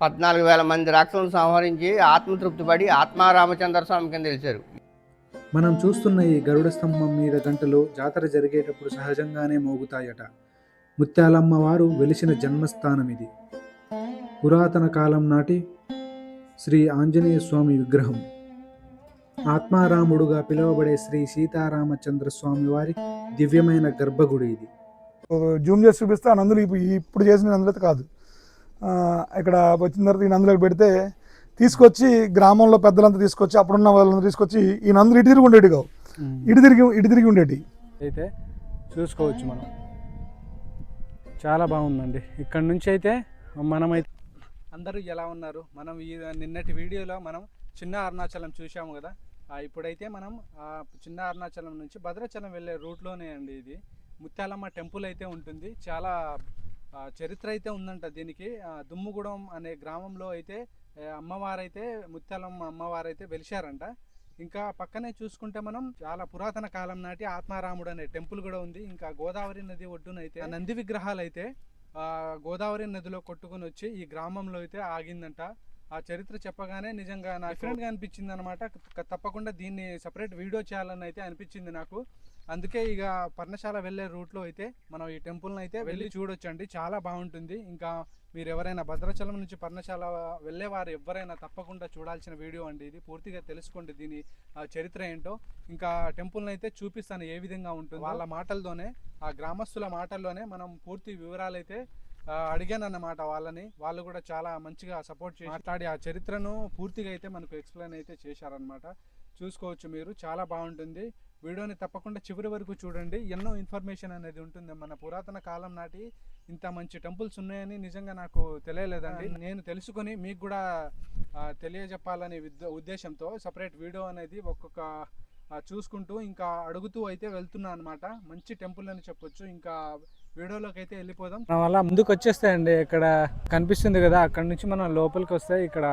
పద్నాలుగు వేల మంది రాక్షసులను సంహరించి ఆత్మతృప్తి పడి ఆత్మారామచంద్ర స్వామి కింద తెలిసారు మనం చూస్తున్న ఈ గరుడ స్తంభం మీద గంటలు జాతర జరిగేటప్పుడు సహజంగానే మోగుతాయట. ముత్యాలమ్మ వారు వెలిసిన జన్మస్థానం ఇది. పురాతన కాలం నాటి శ్రీ ఆంజనేయ స్వామి విగ్రహం. ఆత్మారాముడుగా పిలువబడే శ్రీ సీతారామచంద్ర స్వామి వారి దివ్యమైన గర్భగుడి ఇది. జూమ్ చేసి చూపిస్తే నందులు ఇప్పుడు ఇప్పుడు చేసిన అయితే కాదు. ఇక్కడ వచ్చిన తర్వాత ఈ నందులకు పెడితే తీసుకొచ్చి గ్రామంలో పెద్దలంతా తీసుకొచ్చి అప్పుడున్న వాళ్ళని తీసుకొచ్చి ఈ నందులు ఇటు తిరిగి ఉండేవి కావు. ఇటు తిరిగి ఇటు తిరిగి ఉండేటి అయితే చూసుకోవచ్చు మనం. చాలా బాగుందండి. ఇక్కడ నుంచి అయితే మనమైతే అందరూ ఎలా ఉన్నారు? మనం ఈ నిన్నటి వీడియోలో మనం చిన్న అరుణాచలం చూసాము కదా. ఇప్పుడైతే మనం ఆ చిన్న అరుణాచలం నుంచి భద్రాచలం వెళ్ళే రూట్లోనే అండి ఇది. ముత్యాలమ్మ టెంపుల్ అయితే ఉంటుంది. చాలా చరిత్ర అయితే ఉందంట దీనికి. దుమ్ముగూడెం అనే గ్రామంలో అయితే అమ్మవారైతే ముత్యాలమ్మ అమ్మవారైతే వెలిశారంట. ఇంకా పక్కనే చూసుకుంటే మనం చాలా పురాతన కాలం నాటి ఆత్మారాముడు అనే టెంపుల్ కూడా ఉంది. ఇంకా గోదావరి నది ఒడ్డున అయితే ఆ నంది విగ్రహాలు అయితే ఆ గోదావరి నదిలో కొట్టుకుని వచ్చి ఈ గ్రామంలో అయితే ఆగిందంట. ఆ చరిత్ర చెప్పగానే నిజంగా నాకు డిఫరెంట్గా అనిపించింది అనమాట తప్పకుండా దీన్ని సపరేట్ వీడియో చేయాలని అయితే అనిపించింది నాకు. అందుకే ఇక పర్ణశాల వెళ్ళే రూట్లో అయితే మనం ఈ టెంపుల్ అయితే వెళ్ళి చూడొచ్చండి. చాలా బాగుంటుంది. ఇంకా మీరు ఎవరైనా భద్రాచలం నుంచి పర్ణశాల వెళ్ళే వారు ఎవరైనా తప్పకుండా చూడాల్సిన వీడియో అండి ఇది. పూర్తిగా తెలుసుకోండి దీని ఆ, చరిత్ర ఏంటో. ఇంకా టెంపుల్ని అయితే చూపిస్తాను ఏ విధంగా ఉంటుంది. వాళ్ళ మాటల్లోనే ఆ గ్రామస్తుల మాటల్లోనే మనం పూర్తి వివరాలు అయితే అడిగాను అన్నమాట వాళ్ళని. వాళ్ళు కూడా చాలా మంచిగా సపోర్ట్ చేసి మాట్లాడి ఆ చరిత్రను పూర్తిగా అయితే మనకు ఎక్స్ప్లెయిన్ అయితే చేశారనమాట చూసుకోవచ్చు మీరు. చాలా బాగుంటుంది. వీడియోని తప్పకుండా చివరి వరకు చూడండి. ఎన్నో ఇన్ఫర్మేషన్ అనేది ఉంటుంది. మన పురాతన కాలం నాటి ఇంత మంచి టెంపుల్స్ ఉన్నాయని నిజంగా నాకు తెలియలేదండి. నేను తెలుసుకొని మీకు కూడా తెలియజెప్పాలనే ఉద్దేశంతో సపరేట్ వీడియో అనేది ఒక్కొక్క చూసుకుంటూ ఇంకా అడుగుతూ అయితే వెళ్తున్నా అనమాట మంచి టెంపుల్ అని చెప్పొచ్చు. ఇంకా వీడియోలోకి అయితే వెళ్ళిపోదాం. మనం అలా ముందుకు వచ్చేస్తాయండి. ఇక్కడ కనిపిస్తుంది కదా అక్కడ నుంచి మనం లోపలికి వస్తే ఇక్కడ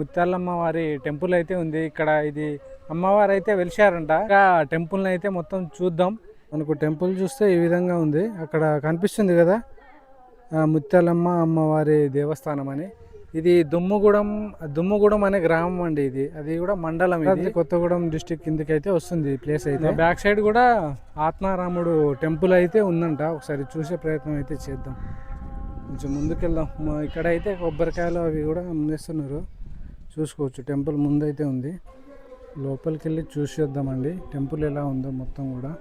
ముత్యాలమ్మ వారి టెంపుల్ అయితే ఉంది. ఇక్కడ ఇది అమ్మవారు అయితే వెలిశారంట. ఇంకా టెంపుల్ని అయితే మొత్తం చూద్దాం. మనకు టెంపుల్ చూస్తే ఈ విధంగా ఉంది. అక్కడ కనిపిస్తుంది కదా? ముత్యాలమ్మ అమ్మవారి దేవస్థానం అని. ఇది దుమ్ముగూడెం దుమ్ముగూడెం అనే గ్రామం అండి ఇది. అది కూడా మండలం ఇది. కొత్తగూడెం డిస్టిక్ కిందకి అయితే వస్తుంది ఈ ప్లేస్ అయితే. బ్యాక్ సైడ్ కూడా ఆత్మారాముడు టెంపుల్ అయితే ఉందంట. ఒకసారి చూసే ప్రయత్నం అయితే చేద్దాం. కొంచెం ముందుకెళ్దాం. మ- ఇక్కడ అయితే కొబ్బరికాయలు అవి కూడా అమ్మేస్తున్నారు. చూసుకోవచ్చు. టెంపుల్ ముందైతే ఉంది. లోపలికి వెళ్ళి చూసి వద్దామండి టెంపుల్ ఎలా ఉందో మొత్తం కూడా.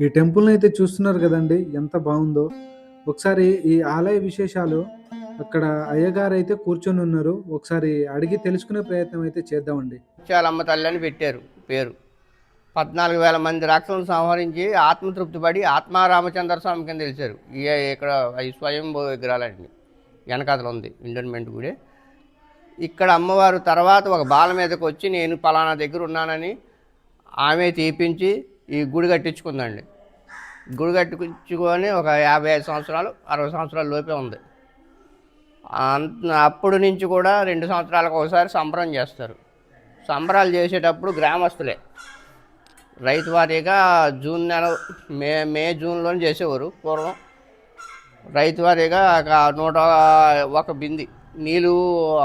ఈ టెంపుల్ని అయితే చూస్తున్నారు కదండి. ఎంత బాగుందో. ఒకసారి ఈ ఆలయ విశేషాలు అక్కడ అయ్యగారు అయితే కూర్చొని ఉన్నారు. ఒకసారి అడిగి తెలుసుకునే ప్రయత్నం అయితే చేద్దామండి. ముత్యాలమ్మ తల్లి అని పెట్టారు పేరు. పద్నాలుగు వేల మంది రాక్షసులను సంహరించి ఆత్మతృప్తి పడి ఆత్మారామచంద్ర స్వామి కింద తెలిసారు ఈ ఇక్కడ ఈ స్వయంభూ విగ్రహాలండి వెనకాతలు ఉంది ఇండోన్మెంట్ గుడి. ఇక్కడ అమ్మవారు తర్వాత ఒక బాల మీదకి వచ్చి నేను పలానా దగ్గర ఉన్నానని ఆమె తీపించి ఈ గుడి కట్టించుకుందండి. గుడి కట్టించుకొని ఒక యాభై ఐదు సంవత్సరాలు అరవై సంవత్సరాల లోపే ఉంది. అప్పుడు నుంచి కూడా రెండు సంవత్సరాలకు ఒకసారి సంబరం చేస్తారు. సంబరాలు చేసేటప్పుడు గ్రామస్తులే. రైతు వారీగా జూన్ నెల మే మే జూన్లోనే చేసేవారు పూర్వం. రైతు వారీగా ఒక నూట ఒక బింది నీళ్ళు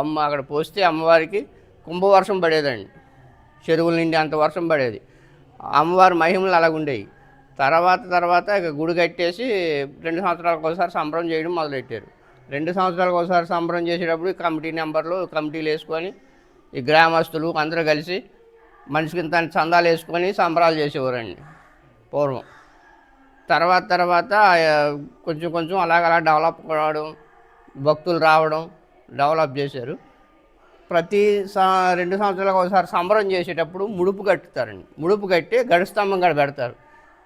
అమ్మ అక్కడ పోస్తే అమ్మవారికి కుంభవర్షం పడేదండి. చెరువుల నిండి అంత వర్షం పడేది. అమ్మవారి మహిమలు అలాగుండేవి తర్వాత తర్వాత ఇక గుడి కట్టేసి రెండు సంవత్సరాలకు ఒకసారి సంబరం చేయడం మొదలెట్టారు. రెండు సంవత్సరాలకు ఒకసారి సంబరం చేసేటప్పుడు కమిటీ నెంబర్లు కమిటీలు వేసుకొని ఈ గ్రామస్తులు అందరూ కలిసి మనిషికి ఇంత చందాలు వేసుకొని సంబరాలు చేసేవారండి పూర్వం. తర్వాత తర్వాత కొంచెం కొంచెం అలాగ అలా డెవలప్ కావడం భక్తులు రావడం డెవలప్ చేశారు. ప్రతి సా రెండు సంవత్సరాలకు ఒకసారి సంబరం చేసేటప్పుడు ముడుపు కట్టుతారండి. ముడుపు కట్టి గడుస్తంభం కాడ పెడతారు.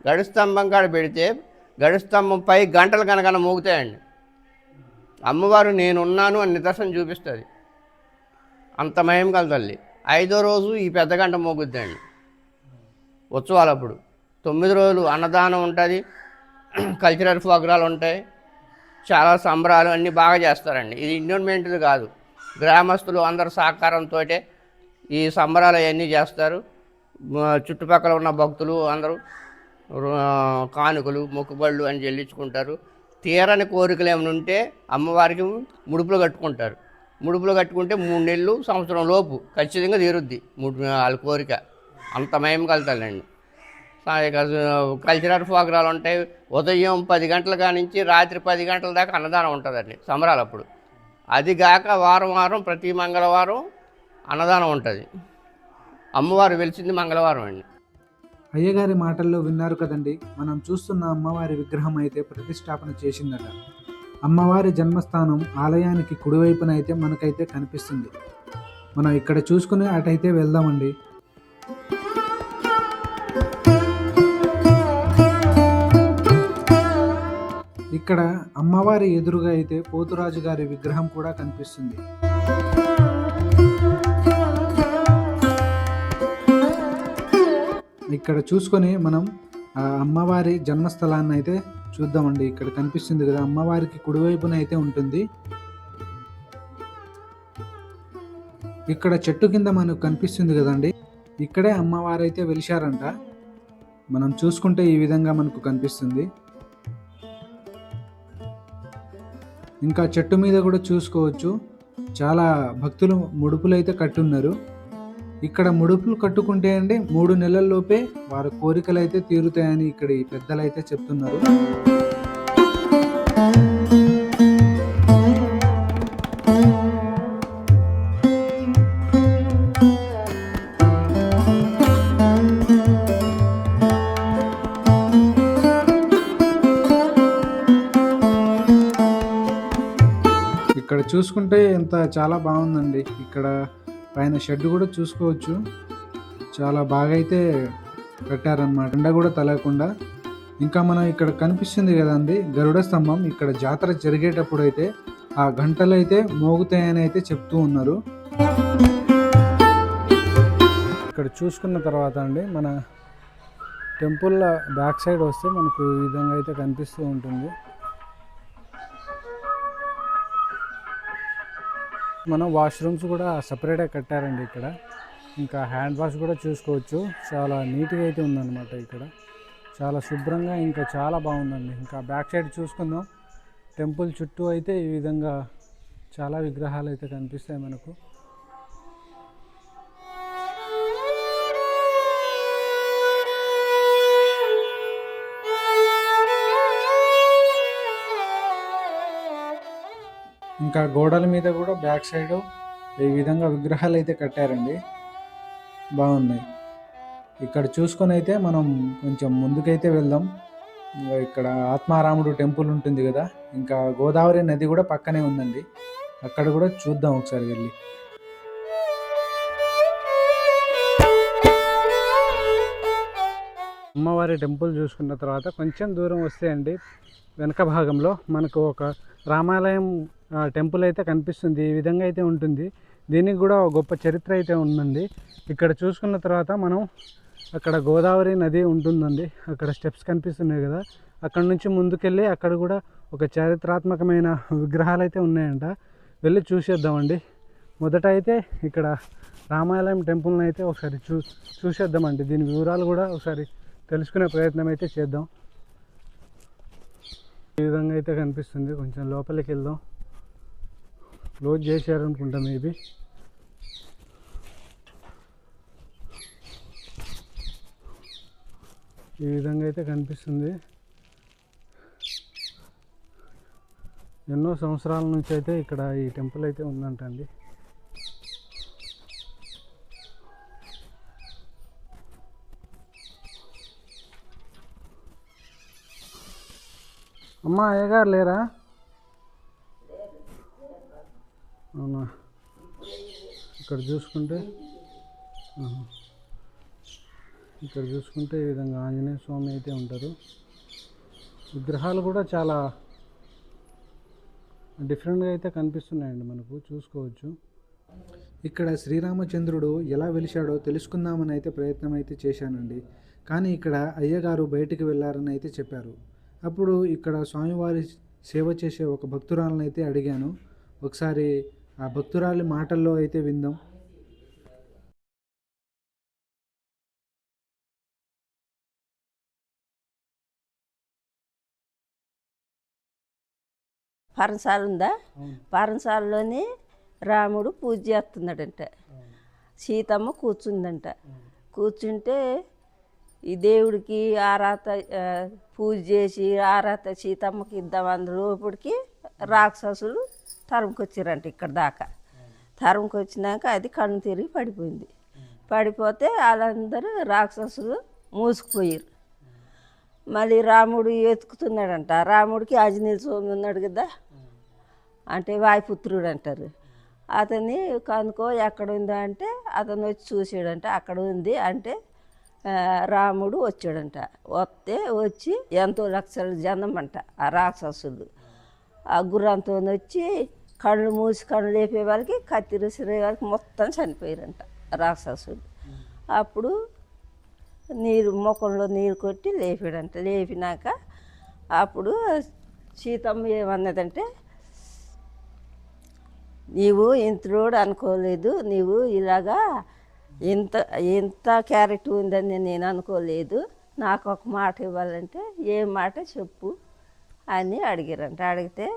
గడుస్తంభం కాడ పెడితే గడుస్తంభం పై గంటలు కనుక మోగుతాయండి. అమ్మవారు నేనున్నాను అని నిదర్శనం చూపిస్తుంది. అంత మయం కల తల్లి. ఐదో రోజు ఈ పెద్ద గంట మోగుద్దండి. ఉత్సవాలప్పుడు. తొమ్మిది రోజులు అన్నదానం ఉంటుంది. కల్చరల్ ప్రోగ్రాలు ఉంటాయి. చాలా సంబరాలు అన్నీ బాగా చేస్తారండి. ఇది ఇండియన్మెంట్ది కాదు. గ్రామస్తులు అందరు సహకారంతో ఈ సంబరాలు అవన్నీ చేస్తారు. చుట్టుపక్కల ఉన్న భక్తులు అందరూ కానుకలు మొక్కుబళ్ళు అని చెల్లించుకుంటారు. తీరని కోరికలు ఏమైనా ఉంటే అమ్మవారికి ముడుపులు కట్టుకుంటారు. ముడుపులు కట్టుకుంటే మూడు నెలలు సంవత్సరం లోపు ఖచ్చితంగా తీరుద్ది. మూడు వాళ్ళ కోరిక. అంత మయం కలుతానండి కల్చరల్ ప్రోగ్రాలు ఉంటాయి. ఉదయం పది గంటల కానించి రాత్రి పది గంటల దాకా అన్నదానం ఉంటుందండి సంబరాలు అప్పుడు. అది కాక వారం వారం ప్రతి మంగళవారం అన్నదానం ఉంటుంది. అమ్మవారు వెలిసింది మంగళవారం అండి. అయ్యగారి మాటల్లో విన్నారు కదండి. మనం చూస్తున్న అమ్మవారి విగ్రహం అయితే ప్రతిష్టాపన చేసిందట. అమ్మవారి జన్మస్థానం ఆలయానికి కుడివైపున అయితే మనకైతే కనిపిస్తుంది. మనం ఇక్కడ చూసుకుని అటైతే వెళ్దామండి. ఇక్కడ అమ్మవారి ఎదురుగా అయితే పోతురాజు గారి విగ్రహం కూడా కనిపిస్తుంది. ఇక్కడ చూసుకొని మనం ఆ అమ్మవారి జన్మస్థలాన్ని అయితే చూద్దామండి. ఇక్కడ కనిపిస్తుంది కదా అమ్మవారికి కుడివైపున అయితే ఉంటుంది. ఇక్కడ చెట్టు కింద మనకు కనిపిస్తుంది కదండి. ఇక్కడే అమ్మవారు అయితే వెలిశారంట. మనం చూసుకుంటే ఈ విధంగా మనకు కనిపిస్తుంది. ఇంకా చెట్టు మీద కూడా చూసుకోవచ్చు. చాలా భక్తులు ముడుపులు అయితే కట్టున్నారు. ఇక్కడ ముడుపులు కట్టుకుంటే అండి మూడు నెలల్లోపే వారి కోరికలు అయితే తీరుతాయని ఇక్కడ ఈ పెద్దలు అయితే చెప్తున్నారు. ఇక్కడ చూసుకుంటే ఎంత చాలా బాగుందండి. ఇక్కడ పైన షెడ్ కూడా చూసుకోవచ్చు. చాలా బాగా అయితే కట్టారనమాట ఎండ కూడా తలగకుండా ఇంకా మనం ఇక్కడ కనిపిస్తుంది కదండి గరుడ స్తంభం. ఇక్కడ జాతర జరిగేటప్పుడు అయితే ఆ గంటలు అయితే మోగుతాయని అయితే చెప్తూ ఉన్నారు. ఇక్కడ చూసుకున్న తర్వాత అండి మన టెంపుల్ బ్యాక్ సైడ్ వస్తే మనకు ఈ విధంగా అయితే కనిపిస్తూ ఉంటుంది. మనం వాష్రూమ్స్ కూడా సపరేట్గా కట్టారండి ఇక్కడ. ఇంకా హ్యాండ్ వాష్ కూడా చూసుకోవచ్చు. చాలా నీట్గా అయితే ఉందన్నమాట ఇక్కడ. చాలా శుభ్రంగా ఇంకా చాలా బాగుందండి. ఇంకా బ్యాక్ సైడ్ చూసుకుందాం. టెంపుల్ చుట్టూ అయితే ఈ విధంగా చాలా విగ్రహాలు అయితే కనిపిస్తాయి మనకు. ఇంకా గోడల మీద కూడా బ్యాక్ సైడ్ ఈ విధంగా విగ్రహాలు అయితే కట్టారండి. బాగున్నాయి. ఇక్కడ చూసుకొని అయితే మనం కొంచెం ముందుకైతే వెళ్దాం. ఇంకా ఇక్కడ ఆత్మారాముడు టెంపుల్ ఉంటుంది కదా ఇంకా గోదావరి నది కూడా పక్కనే ఉందండి. అక్కడ కూడా చూద్దాం ఒకసారి వెళ్ళి. అమ్మవారి టెంపుల్ చూసుకున్న తర్వాత కొంచెం దూరం వస్తే అండి వెనక భాగంలో మనకు ఒక రామాలయం టెంపుల్ అయితే కనిపిస్తుంది. ఈ విధంగా అయితే ఉంటుంది. దీనికి కూడా ఒక గొప్ప చరిత్ర అయితే ఉందండి. ఇక్కడ చూసుకున్న తర్వాత మనం అక్కడ గోదావరి నది ఉంటుందండి. అక్కడ స్టెప్స్ కనిపిస్తున్నాయి కదా. అక్కడ నుంచి ముందుకెళ్ళి అక్కడ కూడా ఒక చారిత్రాత్మకమైన విగ్రహాలు అయితే ఉన్నాయంట. వెళ్ళి చూసేద్దామండి. మొదట అయితే ఇక్కడ రామాలయం టెంపుల్ని అయితే ఒకసారి చూ చూసేద్దామండి. దీని వివరాలు కూడా ఒకసారి తెలుసుకునే ప్రయత్నం అయితే చేద్దాం. ఈ విధంగా అయితే కనిపిస్తుంది. కొంచెం లోపలికి వెళ్దాం. క్లోజ్ చేశారనుకుంటా మేబీ. ఈ విధంగా అయితే కనిపిస్తుంది. ఎన్నో సంవత్సరాల నుంచి అయితే ఇక్కడ ఈ టెంపుల్ అయితే ఉందంటండి. అమ్మా అయ్యగారు లేరా? ఇక్కడ చూసుకుంటే ఇక్కడ చూసుకుంటే ఈ విధంగా ఆంజనేయ స్వామి అయితే ఉంటారు. విగ్రహాలు కూడా చాలా డిఫరెంట్గా అయితే కనిపిస్తున్నాయండి మనకు చూసుకోవచ్చు. ఇక్కడ శ్రీరామచంద్రుడు ఎలా వెలిశాడో తెలుసుకుందామని అయితే ప్రయత్నం అయితే చేశానండి. కానీ ఇక్కడ అయ్యగారు బయటికి వెళ్ళారని అయితే చెప్పారు. అప్పుడు ఇక్కడ స్వామివారి సేవ చేసే ఒక భక్తురాలను అయితే అడిగాను. ఒకసారి ఆ భక్తురాలి మాటల్లో అయితే విందాం. పరసాల ఉందా? పరసాలలోని రాముడు పూజ చేస్తున్నాడంట. సీతమ్మ కూర్చుందంట. కూర్చుంటే ఈ దేవుడికి ఆరాత పూజ చేసి ఆరాత సీతమ్మకి ఇద్దాం లోపలికి రాక్షసులు తరుముకొచ్చారంట ఇక్కడ దాకా. తరుముకొచ్చినాక అది కన్ను తిరిగి పడిపోయింది. పడిపోతే వాళ్ళందరూ రాక్షసులు మూసుకుపోయారు మళ్ళీ రాముడు ఎతుకుతున్నాడంట రాముడికి ఆంజనేయ స్వామి ఉన్నాడు కదా. అంటే వాయుపుత్రుడు అంటారు. అతన్ని కనుకో ఎక్కడ ఉందా అంటే అతను వచ్చి చూసాడంట అక్కడ ఉంది అంటే రాముడు వచ్చాడంట. వస్తే వచ్చి ఎంతో లక్షల జనం అంట ఆ రాక్షసులు. ఆ గుర్రంతో వచ్చి కళ్ళు మూసి కళ్ళు లేపే వాళ్ళకి కత్తి రుసిరే వాళ్ళకి మొత్తం చనిపోయారంట రాక్షసుడు. అప్పుడు నీరు ముఖంలో నీరు కొట్టి లేపాడంట. లేపినాక అప్పుడు సీతమ్మ ఏమన్నదంటే నీవు ఇంతలోడు అనుకోలేదు నీవు ఇలాగా ఇంత ఇంత క్యారెట్ ఉందని నేను అనుకోలేదు. నాకు ఒక మాట ఇవ్వాలంటే ఏ మాట చెప్పు. అని అడిగారంట. అడిగితే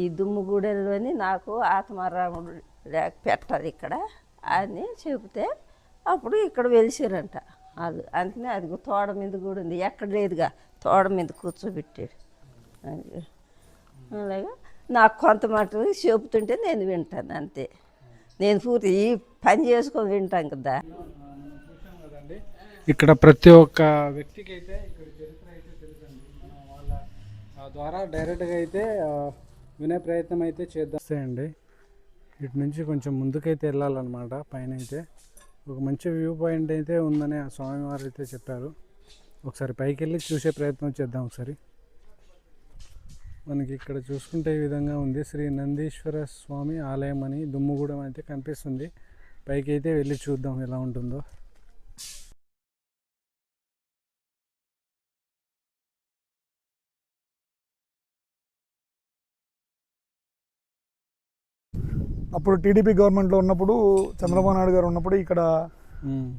ఈ దుమ్ముగూడెలోని నాకు ఆత్మారాముడు లేక పెట్టాలి ఇక్కడ అని చెబితే అప్పుడు ఇక్కడ వెలిసారంట. వాళ్ళు అందుకనే అది తోడ మీద కూడా ఉంది. ఎక్కడ లేదుగా తోడ మీద కూర్చోబెట్టాడు. అలాగా నాకు కొంత మటుకు చెబుతుంటే నేను వింటాను అంతే. నేను పూర్తి ఈ పని చేసుకొని వింటాం కదా. ఇక్కడ ప్రతి ఒక్క వ్యక్తికి అయితే ఇక్కడ చరిత్ర అయితే తెలుసండి మనం వాళ్ళ ఆ ద్వారా డైరెక్ట్గా అయితే వినే ప్రయత్నం అయితే చేద్దాం. ఇటు నుంచి కొంచెం ముందుకైతే వెళ్ళాలన్నమాట పైన అయితే ఒక మంచి వ్యూ పాయింట్ అయితే ఉందని ఆ స్వామివారు అయితే చెప్పారు. ఒకసారి పైకి వెళ్ళి చూసే ప్రయత్నం చేద్దాం ఒకసారి. మనకి ఇక్కడ చూసుకుంటే ఈ విధంగా ఉంది. శ్రీ నందీశ్వర స్వామి ఆలయం అని దుమ్ముగూడెం అయితే కనిపిస్తుంది. పైకి అయితే వెళ్ళి చూద్దాం ఎలా ఉంటుందో. అప్పుడు టీడీపీ గవర్నమెంట్లో ఉన్నప్పుడు చంద్రబాబు నాయుడు గారు ఉన్నప్పుడు ఇక్కడ.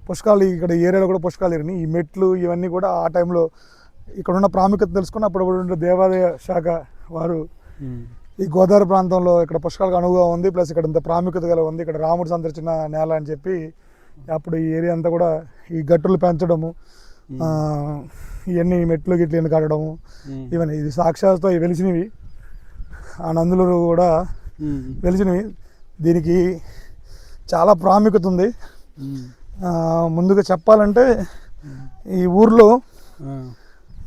పుష్కాలు ఇక్కడ ఏరియాలో కూడా పుష్కాలు ఎరిని ఈ మెట్లు ఇవన్నీ కూడా ఆ టైంలో ఇక్కడ ఉన్న ప్రాముఖ్యత తెలుసుకుని అప్పుడు ఉన్న దేవాదాయ శాఖ వారు. ఈ గోదావరి ప్రాంతంలో ఇక్కడ పుష్కరాలకు అనువుగా ఉంది ప్లస్ ఇక్కడ ఇంత ప్రాముఖ్యత గల ఉంది ఇక్కడ రాముడు సంతరించిన నేల అని చెప్పి అప్పుడు ఈ ఏరియా అంతా కూడా ఈ గట్టులు పెంచడము ఇవన్నీ మెట్లు గిట్లు ఎన్ని కట్టడము. ఇవన్నీ ఇది సాక్షాత్తో వెలిసినవి ఆ నందులు కూడా. వెలిసినవి దీనికి చాలా ప్రాముఖ్యత ఉంది. ముందుగా చెప్పాలంటే ఈ ఊర్లో.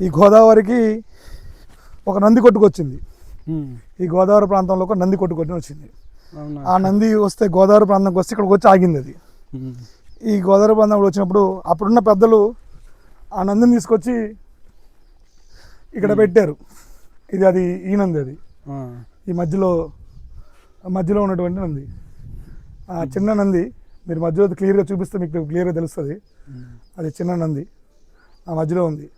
ఈ గోదావరికి ఒక నంది కొట్టుకొచ్చింది. ఈ గోదావరి ప్రాంతంలో ఒక నంది కొట్టుకొని వచ్చింది. ఆ నంది వస్తే గోదావరి ప్రాంతంకి వస్తే ఇక్కడికి వచ్చి ఆగింది అది. ఈ గోదావరి ప్రాంతంలో వచ్చినప్పుడు అప్పుడున్న పెద్దలు ఆ నందిని తీసుకొచ్చి ఇక్కడ పెట్టారు. ఇది అది ఈ నంది అది. ఈ మధ్యలో మధ్యలో ఉన్నటువంటి నంది. ఆ చిన్న నంది మీరు మధ్యలో క్లియర్గా చూపిస్తే మీకు క్లియర్గా తెలుస్తుంది. ఉమ్. అది చిన్న నంది. ఆ మధ్యలో ఉంది.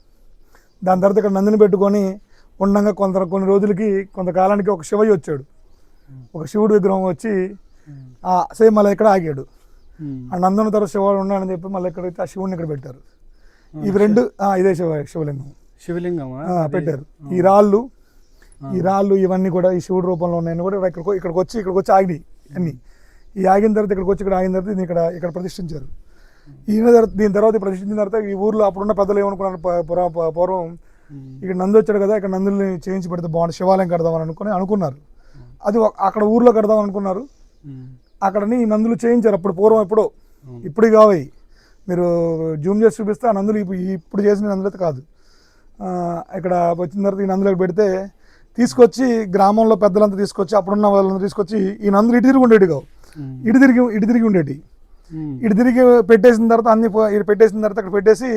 దాని తర్వాత ఇక్కడ నందిని పెట్టుకొని ఉండగా కొంత కొన్ని రోజులకి కొంతకాలానికి ఒక శివయ్య వచ్చాడు. ఒక శివుడు విగ్రహం వచ్చి. ఆ సేమ్ మళ్ళీ ఇక్కడ ఆగాడు. ఆ నందన తర్వాత శివుడు ఉన్నాడని చెప్పి మళ్ళీ ఎక్కడైతే ఆ శివుడిని ఇక్కడ పెట్టారు. ఇవి రెండు ఇదే శివ శివలింగం. అది? పెట్టారు. ఈ రాళ్ళు ఈ రాళ్ళు ఇవన్నీ కూడా ఈ శివుడు రూపంలో ఉన్నాయని కూడా ఇక్కడికి ఇక్కడికి వచ్చి ఇక్కడికి వచ్చి ఆగినాయి అన్ని. ఈ ఆగిన తర్వాత ఇక్కడికి వచ్చి ఇక్కడ ఆగిన తర్వాత దీన్ని ఇక్కడ ఇక్కడ ప్రతిష్ఠించారు. ఈయన దీని తర్వాత ప్రతిష్ఠించిన తర్వాత ఈ ఊర్లో అప్పుడున్న పెద్దలు ఏమనుకున్నారు? పూర్వం. ఇక్కడ నంది వచ్చాడు కదా ఇక్కడ నందుల్ని చేయించి పెడితే బాగుంది శివాలయం కడదామని అనుకుని అనుకున్నారు. అది అక్కడ ఊర్లో కడదాం అనుకున్నారు. అక్కడని ఈ నందులు చేయించారు. అప్పుడు పూర్వం ఎప్పుడో. ఇప్పుడు కావాలి. మీరు జూమ్ చేసి చూపిస్తే ఆ నందులు ఇప్పుడు ఇప్పుడు చేసిన నందులు అయితే కాదు ఇక్కడ వచ్చిన తర్వాత ఈ నందులకు పెడితే తీసుకొచ్చి గ్రామంలో పెద్దలంతా తీసుకొచ్చి అప్పుడున్న వాళ్ళంతా తీసుకొచ్చి ఈ నందులు ఇటు తిరిగి ఉండేవి కావు. ఇటు తిరిగి ఇటు తిరిగి ఉమ్. ఇటు తిరిగి పెట్టేసిన తర్వాత అన్ని ఇటు పెట్టేసిన తర్వాత అక్కడ పెట్టేసి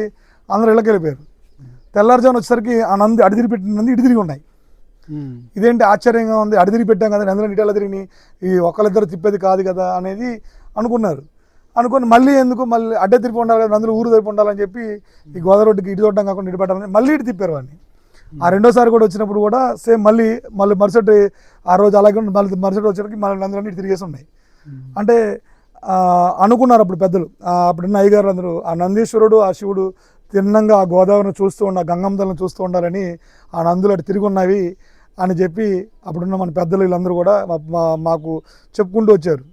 అందరూ ఇళ్ళకి వెళ్ళిపోయారు. తెల్లారుజామున వచ్చేసరికి ఆ నంది అడి తిరిగి పెట్టిన నంది ఇటు తిరిగి ఉన్నాయి. ఇదేంటి ఆశ్చర్యంగా ఉంది? అడి తిరిగి పెట్టాం కదా నందులో ఇటు ఎలా తిరిగి ఈ ఒకళ్ళిద్దరు తిప్పేది కాదు కదా అనేది అనుకున్నారు. అనుకొని మళ్ళీ ఎందుకు? మళ్ళీ అడ్డే తిరిగి ఉండాలి కదా నందులు ఊరు తిరిగి ఉండాలని చెప్పి ఈ గోదావరికి ఇటు చూడడం కాకుండా ఇటు పెట్టాలని మళ్ళీ ఇటు తిప్పారు వాడిని. ఆ రెండోసారి కూడా వచ్చినప్పుడు కూడా సేమ్ మళ్ళీ మళ్ళీ మరుసటి ఆ రోజు అలాగే ఉండి మళ్ళీ మరుసటి వచ్చేసరికి మళ్ళీ నందులన్నీ తిరిగేసి ఉన్నాయి. అంటే అనుకున్నారు అప్పుడు పెద్దలు. అప్పుడున్న అయ్యగారు అందరూ ఆ నందీశ్వరుడు ఆ శివుడు తిన్నంగా ఆ గోదావరిని చూస్తూ ఉండ గంగమ్మతలను చూస్తూ ఉండాలని ఆ నందులు అటు తిరిగి ఉన్నవి అని చెప్పి అప్పుడున్న మన పెద్దలు వీళ్ళందరూ కూడా మాకు చెప్పుకుంటూ వచ్చారు.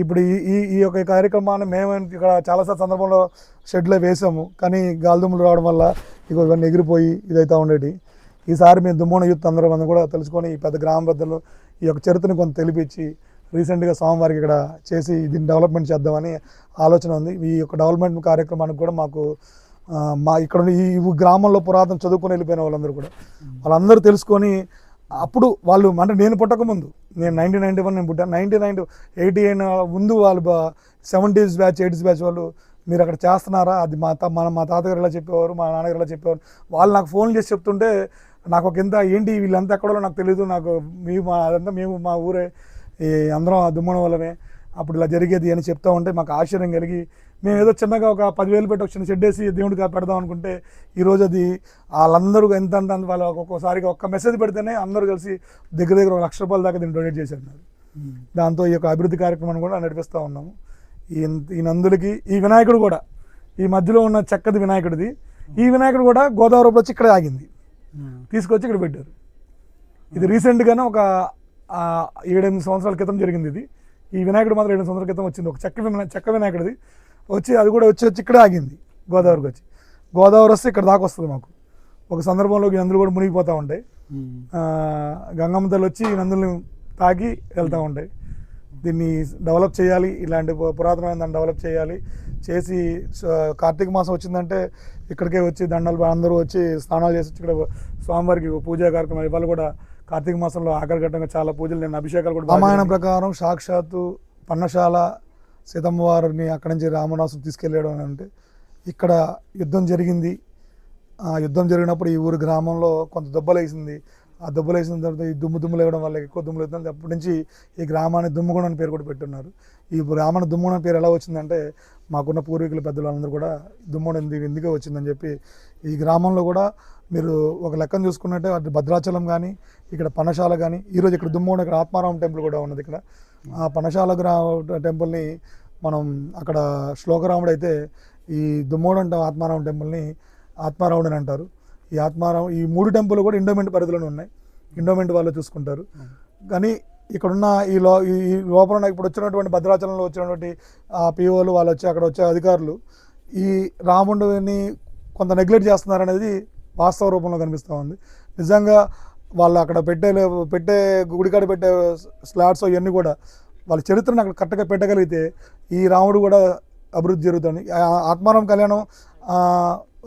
ఇప్పుడు ఈ ఈ ఈ యొక్క కార్యక్రమాన్ని మేము ఇక్కడ చాలాసార్లు సందర్భంలో షెడ్లో వేసాము. కానీ గాలిదుమ్ములు రావడం వల్ల ఇక ఇవన్నీ ఎగిరిపోయి ఇదైతే ఉండేది. ఈసారి మేము దుమ్మోన యూత్ అందరం మనం కూడా తెలుసుకొని ఈ పెద్ద గ్రామ పెద్దలు ఈ యొక్క చరిత్రను కొంత తెలిపించి రీసెంట్గా స్వామివారికి ఇక్కడ చేసి దీన్ని డెవలప్మెంట్ చేద్దామని ఆలోచన ఉంది. ఈ యొక్క డెవలప్మెంట్ కార్యక్రమానికి కూడా మాకు మా ఇక్కడ ఈ ఈ గ్రామంలో పురాతన చదువుకొని వెళ్ళిపోయిన వాళ్ళందరూ కూడా. వాళ్ళందరూ తెలుసుకొని అప్పుడు వాళ్ళు అంటే నేను పుట్టకముందు నేను నైన్టీన్ నైన్టీ వన్ నేను పుట్టాను నైన్టీన్ నైన్టీ ఎయిటీ అయిన ముందు వాళ్ళు సెవెంటీస్ బ్యాచ్ ఎయిటీస్ బ్యాచ్ వాళ్ళు మీరు అక్కడ చేస్తున్నారా? అది మా తా మన మా తాతగారు ఇలా చెప్పేవారు మా నాన్నగారు ఇలా చెప్పేవారు. వాళ్ళు నాకు ఫోన్ చేసి చెప్తుంటే నాకు ఒక ఇంత ఏంటి వీళ్ళంతా ఎక్కడో నాకు తెలియదు నాకు మీ మా అదంతా మేము మా ఊరే ఈ అందరం ఆ దుమ్మడం వల్లనే అప్పుడు ఇలా జరిగేది అని చెప్తా ఉంటే మాకు ఆశ్చర్యం కలిగి మేము ఏదో చిన్నగా ఒక పదివేలు పెట్టి ఒక చిన్న షెడ్ వేసి దేవుడికి పెడదాం అనుకుంటే ఈరోజు అది వాళ్ళందరూ ఎంత అంత వాళ్ళ ఒక్కొక్కసారిగా ఒక్క మెసేజ్ పెడితేనే అందరూ కలిసి దగ్గర దగ్గర ఒక లక్ష రూపాయల దాకా దీన్ని డొనేట్ చేశారు నాకు దాంతో ఈ యొక్క అభివృద్ధి కార్యక్రమాన్ని కూడా నడిపిస్తూ ఉన్నాము. ఈ ఈ నందులకి ఈ వినాయకుడు కూడా ఈ మధ్యలో ఉన్న చెక్కది వినాయకుడిది ఈ వినాయకుడు కూడా గోదావరి వచ్చి ఇక్కడే ఆగింది. తీసుకొచ్చి ఇక్కడ పెట్టారు. ఇది రీసెంట్గానే ఒక ఏడెనిమిది సంవత్సరాల క్రితం జరిగింది ఇది. ఈ వినాయకుడు మాత్రం ఏడు సంవత్సరాల క్రితం వచ్చింది. ఒక చెక్క చెక్క వినాయకుడిది. వచ్చి అది కూడా వచ్చి వచ్చి ఇక్కడే ఆగింది గోదావరికి వచ్చి. గోదావరి వస్తే ఇక్కడ దాకా వస్తుంది మాకు. ఒక సందర్భంలో ఈ నందులు కూడా మునిగిపోతూ ఉంటాయి. గంగమ్మ తల్లి వచ్చి ఈ నందుల్ని తాకి వెళ్తూ ఉంటాయి. దీన్ని డెవలప్ చేయాలి ఇలాంటి పురాతనమైన దాన్ని డెవలప్ చేయాలి. చేసి కార్తీక మాసం వచ్చిందంటే ఇక్కడికే వచ్చి దండలు అందరూ వచ్చి స్నానాలు చేసి వచ్చి ఇక్కడ స్వామివారికి పూజా కార్యక్రమం ఇవాళ కూడా. కార్తీక మాసంలో ఆఖరి ఘట్టంగా చాలా పూజలు నేను అభిషేకాలు కూడా రామాయణం ప్రకారం సాక్షాత్తు పన్నశాల సీతమ్మ వారిని అక్కడి నుంచి రామనాసు తీసుకెళ్ళాడు అని అంటే ఇక్కడ యుద్ధం జరిగింది. ఆ యుద్ధం జరిగినప్పుడు ఈ ఊరు గ్రామంలో కొంత దెబ్బలేసింది. ఆ దెబ్బలేసిన తర్వాత ఈ దుమ్ము దుమ్ము లేవడం వల్ల ఎక్కువ దుమ్ములు అవుతుంది. అప్పటి నుంచి ఈ గ్రామాన్ని దుమ్ముగూడెం అని పేరు కూడా పెట్టున్నారు ఈ గ్రామాన్ని దుమ్ముగూడెం పేరు ఎలా వచ్చిందంటే మాకున్న పూర్వీకుల పెద్దలు అందరూ కూడా దుమ్ముగూడెం ఎందుకు ఎందుకే వచ్చిందని చెప్పి ఈ గ్రామంలో కూడా మీరు ఒక లెక్కను చూసుకున్నట్టే అటు భద్రాచలం కానీ ఇక్కడ పనశాల కానీ ఈరోజు ఇక్కడ దుమ్ముడు ఇక్కడ ఆత్మారాం టెంపుల్ కూడా ఉన్నది ఇక్కడ. ఆ పనశాల గ్రా టెంపుల్ని మనం అక్కడ శ్లోకరాముడు అయితే ఈ దుమ్మోడంట ఆత్మారాం టెంపుల్ని ఆత్మారాముడు అని అంటారు. ఈ ఆత్మారాం ఈ మూడు టెంపుల్ కూడా ఇండోమెంట్ పరిధిలోనే ఉన్నాయి. ఇండోమెంట్ వాళ్ళు చూసుకుంటారు. కానీ ఇక్కడున్న ఈ లో ఈ ఈ లోపల ఉన్న ఇప్పుడు వచ్చినటువంటి భద్రాచలంలో వచ్చినటువంటి ఆ పిఓలు వాళ్ళు వచ్చి అక్కడ వచ్చే అధికారులు ఈ రాముడిని కొంత నెగ్లెక్ట్ చేస్తున్నారు అనేది వాస్తవ రూపంలో కనిపిస్తూ ఉంది. నిజంగా వాళ్ళు అక్కడ పెట్టే పెట్టే గుడికాడ పెట్టే స్లాట్స్ ఇవన్నీ కూడా వాళ్ళ చరిత్రను అక్కడ కరెక్ట్గా పెట్టగలిగితే ఈ రాముడు కూడా అభివృద్ధి జరుగుతుంది. ఆత్మారాం కళ్యాణం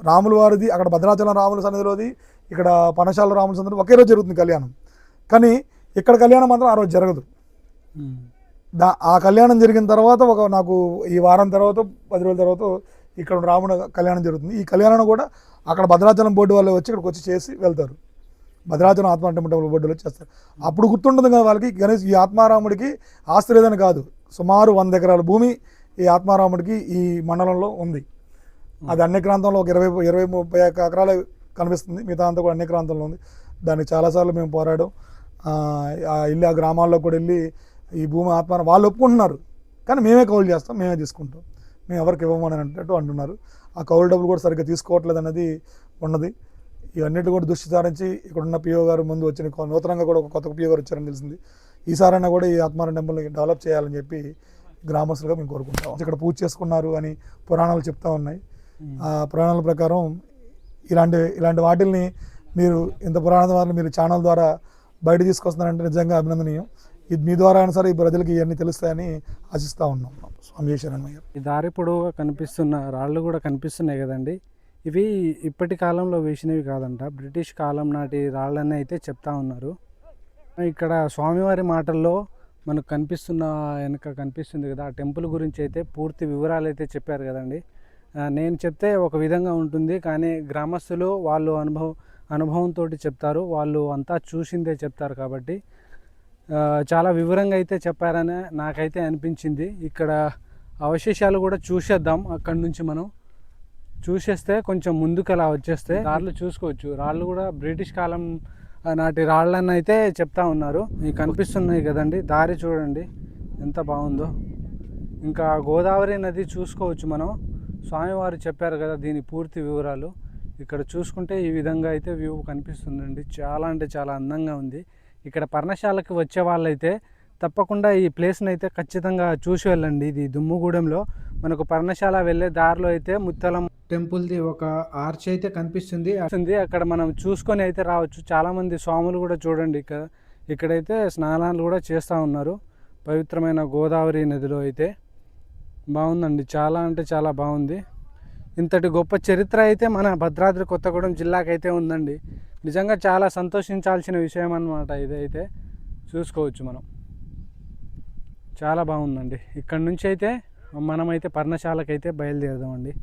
రాముల వారిది అక్కడ భద్రాచలం రాముల సన్నిధిలోది ఇక్కడ పనశాల రాముల సన్నిధిలో ఒకే రోజు జరుగుతుంది కళ్యాణం. కానీ ఇక్కడ కళ్యాణం మాత్రం ఆ రోజు జరగదు. దా ఆ కళ్యాణం జరిగిన తర్వాత ఒక నాకు ఈ వారం తర్వాత పది రోజుల తర్వాత ఇక్కడ రాముడు కళ్యాణం జరుగుతుంది. ఈ కళ్యాణం కూడా అక్కడ భద్రాచలం బోర్డు వాళ్ళు వచ్చి ఇక్కడికి వచ్చి చేసి వెళ్తారు. భద్రాచలం ఆత్మ టెంపుల్ బోర్డులో చేస్తారు. అప్పుడు గుర్తుంటుంది కదా వాళ్ళకి గణేష్ ఈ ఆత్మారాముడికి ఆస్తి లేదని కాదు. సుమారు వంద ఎకరాల భూమి ఈ ఆత్మారాముడికి ఈ మండలంలో ఉంది. అది అన్ని ప్రాంతంలో ఒక ఇరవై ఇరవై ముప్పై ఒక్క ఎకరాలు కనిపిస్తుంది. మిగతా అంతా కూడా అన్ని ప్రాంతంలో ఉంది. దానికి చాలాసార్లు మేము పోరాడాం. వెళ్ళి ఆ గ్రామాల్లో కూడా వెళ్ళి ఈ భూమి ఆత్మ వాళ్ళు ఒప్పుకుంటున్నారు. కానీ మేమే కౌలు చేస్తాం మేమే తీసుకుంటాం. మేము ఎవరికి ఇవ్వమని అన్నట్టు అంటున్నారు. ఆ కౌలు డబ్బులు కూడా సరిగ్గా తీసుకోవట్లేదు అనేది ఉన్నది. ఇవన్నిటి కూడా దృష్టి సారించి ఇక్కడ ఉన్న పిఓ గారు ముందు వచ్చిన కొ- నూతనంగా కూడా ఒక కొత్త పిఓ గారు వచ్చారని తెలిసింది. ఈసారైనా కూడా ఈ ఆత్మారాం టెంపుల్ని డెవలప్ చేయాలని చెప్పి గ్రామస్తులుగా మేము కోరుకుంటాం. ఇక్కడ పూజ చేసుకున్నారు అని పురాణాలు చెప్తా ఉన్నాయి. పురాణాల ప్రకారం ఇలాంటి ఇలాంటి వాటిల్ని మీరు ఇంత పురాణ ద్వారా మీరు ఛానల్ ద్వారా బయట తీసుకొస్తున్నారంటే నిజంగా అభినందనీయం. ఇది మీ ద్వారా అయినా సరే ఈ ప్రజలకి ఇవన్నీ తెలుస్తాయని ఆశిస్తూ ఉన్నాం. స్వామి శరణయ్య ఈ దారి పొడవుగా కనిపిస్తున్న రాళ్ళు కూడా కనిపిస్తున్నాయి కదండి. ఇవి ఇప్పటి కాలంలో వేసినవి కాదంట. బ్రిటిష్ కాలం నాటి రాళ్ళని అయితే చెప్తా ఉన్నారు. ఇక్కడ స్వామివారి మాటల్లో మనకు కనిపిస్తున్న వెనక కనిపిస్తుంది కదా ఆ టెంపుల్ గురించి అయితే పూర్తి వివరాలు అయితే చెప్పారు కదండి. నేను చెప్తే ఒక విధంగా ఉంటుంది. కానీ గ్రామస్తులు వాళ్ళు అనుభవం అనుభవంతో చెప్తారు. వాళ్ళు అంతా చూసిందే చెప్తారు కాబట్టి చాలా వివరంగా అయితే చెప్పారని నాకైతే అనిపించింది. ఇక్కడ అవశేషాలు కూడా చూసేద్దాం అక్కడి నుంచి మనం. చూసేస్తే కొంచెం ముందుకు అలా వచ్చేస్తే రాళ్ళు చూసుకోవచ్చు. రాళ్ళు కూడా బ్రిటిష్ కాలం నాటి రాళ్ళని అయితే చెప్తా ఉన్నారు. మీకు కనిపిస్తున్నాయి కదండి. దారి చూడండి. ఎంత బాగుందో. ఇంకా గోదావరి నది చూసుకోవచ్చు మనం. స్వామివారు చెప్పారు కదా దీని పూర్తి వివరాలు. ఇక్కడ చూసుకుంటే ఈ విధంగా అయితే వ్యూ కనిపిస్తుందండి. చాలా అంటే చాలా అందంగా ఉంది. ఇక్కడ పర్ణశాలకు వచ్చే వాళ్ళైతే తప్పకుండా ఈ ప్లేస్ని అయితే ఖచ్చితంగా చూసి వెళ్ళండి. ఇది దుమ్ముగూడెంలో మనకు పర్ణశాల వెళ్ళే దారిలో అయితే ముత్తలం టెంపుల్ది ఒక ఆర్చ్ అయితే కనిపిస్తుంది. ఉంది. అక్కడ మనం చూసుకొని అయితే రావచ్చు. చాలామంది స్వాములు కూడా చూడండి. ఇక్కడ ఇక్కడైతే స్నానాలు కూడా చేస్తూ ఉన్నారు. పవిత్రమైన గోదావరి నదిలో అయితే. బాగుందండి. చాలా అంటే చాలా బాగుంది. ఇంతటి గొప్ప చరిత్ర అయితే మన భద్రాద్రి కొత్తగూడెం జిల్లాకైతే ఉందండి. నిజంగా చాలా సంతోషించాల్సిన విషయం అన్నమాట ఇదైతే. చూసుకోవచ్చు మనం. చాలా బాగుందండి. ఇక్కడ నుంచి అయితే మనమైతే పర్ణశాలకైతే బయలుదేరదామండి.